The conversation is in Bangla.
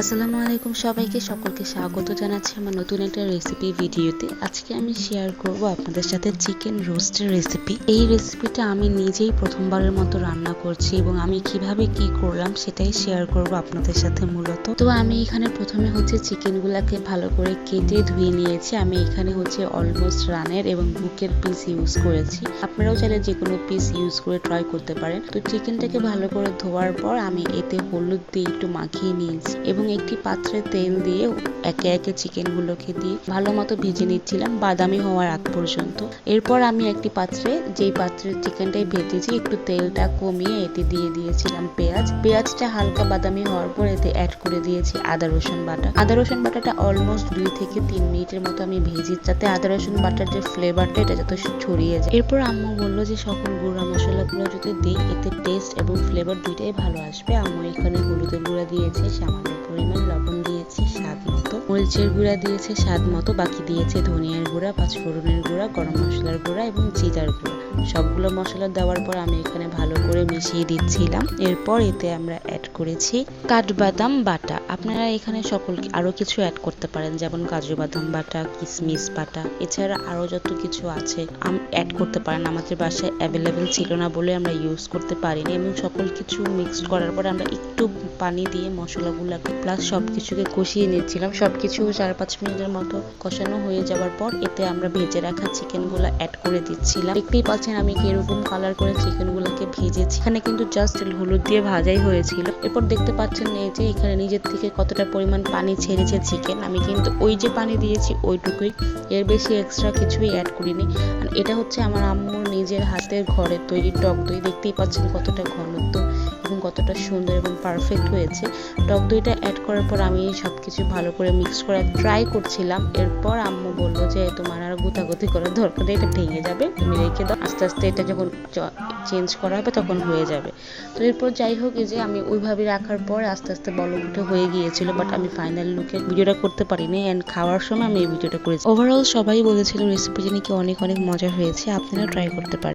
আসসালামু আলাইকুম সবাইকে, সকলকে স্বাগত জানাচ্ছি আমার নতুন একটা রেসিপি ভিডিওতে। আজকে আমি শেয়ার করব আপনাদের সাথে চিকেন রোস্টের রেসিপি এই রেসিপিটা আমি নিজেই প্রথমবারের মতো রান্না করছি এবং আমি কীভাবে কি করলাম সেটাই শেয়ার করব আপনাদের সাথে মূলত। তো আমি এখানে প্রথমে হচ্ছে চিকেনগুলোকে ভালো করে কেটে ধুয়ে নিয়েছি। আমি এখানে হচ্ছে অলমোস্ট রানের এবং বুকের পিস ইউজ করেছি। আপনারাও চাইলে যে কোনো পিস ইউজ করে ট্রাই করতে পারেন। তো চিকেনটাকে ভালো করে ধোয়ার পর আমি এতে হলুদ দিয়ে একটু মাখিয়ে নিয়েছি এবং একটি পাত্রে তেল দিয়ে একে একে চিকেনগুলোকে দিয়ে ভালো মতো ভেজে নিচ্ছিলাম বাদামি হওয়ার আগ পর্যন্ত। এরপর আমি একটি পাত্রে, যেই পাত্রে চিকেনটাই ভেজেছি, একটু তেলটা কমিয়ে এতে দিয়ে দিয়েছিলাম পেঁয়াজ। পেঁয়াজটা হালকা বাদামি হওয়ার পর এতে অ্যাড করে দিয়েছি আদা, রসুন বাটা। আদা, রসুন বাটাটা অলমোস্ট দুই থেকে তিন মিনিটের মতো আমি ভেজি, যাতে আদা, রসুন বাটার যে ফ্লেভারটা এটা যাতে ছড়িয়ে যায়। এরপর আম্মু বলল যে, সকল গুঁড়া মশলাগুলো যদি দিই, এতে টেস্ট এবং ফ্লেভার দুইটাই ভালো আসবে। আম্মু এখানে হলুদের গুঁড়া দিয়েছে, সামান্য পরিমাণ লবণ দিয়েছে স্বাদ মতো মরিচের গুঁড়া দিয়েছে, স্বাদ মতো বাকি দিয়েছে, ধনিয়ার গুঁড়া, পাঁচফোড়নের গুঁড়া, গরম মশলার গুঁড়া এবং জিরার গুঁড়া। সবগুলো মশলা দেওয়ার পর আমি এখানে ভালো করে মিশিয়ে দিচ্ছিলাম। এরপর এতে আমরা অ্যাড করেছি কাঠবাদাম বাটা। আপনারা এখানে সকল আরও কিছু অ্যাড করতে পারেন, যেমন কাজু বাদাম বাটা কিশমিশ বাটা। এছাড়া আরও যত কিছু আছে অ্যাড করতে পারেন। আমাদের বাসায় অ্যাভেলেবেল ছিল না বলে আমরা ইউজ করতে পারিনি এবং সকল কিছু মিক্সড করার পর আমরা একটু পানি দিয়ে মশলাগুলোকে প্লাস সব কিছুকে কষিয়ে নিচ্ছিলাম। সব কিছু চার পাঁচ মিনিটের মতো কষানো হয়ে যাওয়ার পর এতে আমরা ভেজে রাখা চিকেনগুলো অ্যাড করে দিচ্ছিলাম। দেখতেই পাচ্ছেন আমি কীরকম কালার করে চিকেনগুলোকে ভেজেছি। এখানে কিন্তু জাস্ট হলুদ দিয়ে ভাজাই হয়েছিল। এরপর দেখতে পাচ্ছেন এই যে এখানে নিজের থেকে কতটা পরিমাণ পানি ছেড়েছে চিকেন আমি কিন্তু ওই যে পানি দিয়েছি ওইটুকুই। এর বেশি এক্সট্রা কিছুই অ্যাড করিনি। আর এটা হচ্ছে আমার আম্মুর নিজের হাতের ঘরের তৈরি টক দই। দেখতেই পাচ্ছেন কতটা ঘনত্ব। এবং কতটা সুন্দর এবং পারফেক্ট হয়েছে। টক দইটা অ্যাড করার পর আমি সব কিছু ভালো করে মিক্স করার ট্রাই করছিলাম। এরপর আম্মু বলল যে তোমার আর গুতাগুতি করার দরকার নেই, এটা ভেঙে যাবে তুমি রেখে দাও। আস্তে আস্তে এটা যখন চেঞ্জ করা হবে তখন হয়ে যাবে। তো এরপর যাই হোক যে আমি ওইভাবে রাখার পর আস্তে আস্তে বলক উঠে হয়ে গিয়েছিল বাট আমি ফাইনাল লুকের ভিডিওটা করতে পারিনি। অ্যান্ড খাওয়ার সময় আমি এই ভিডিওটা করেছি। ওভারঅল সবাই বলেছিল রেসিপিটা নাকি অনেক অনেক মজা হয়েছে আপনারা ট্রাই করতে পারেন।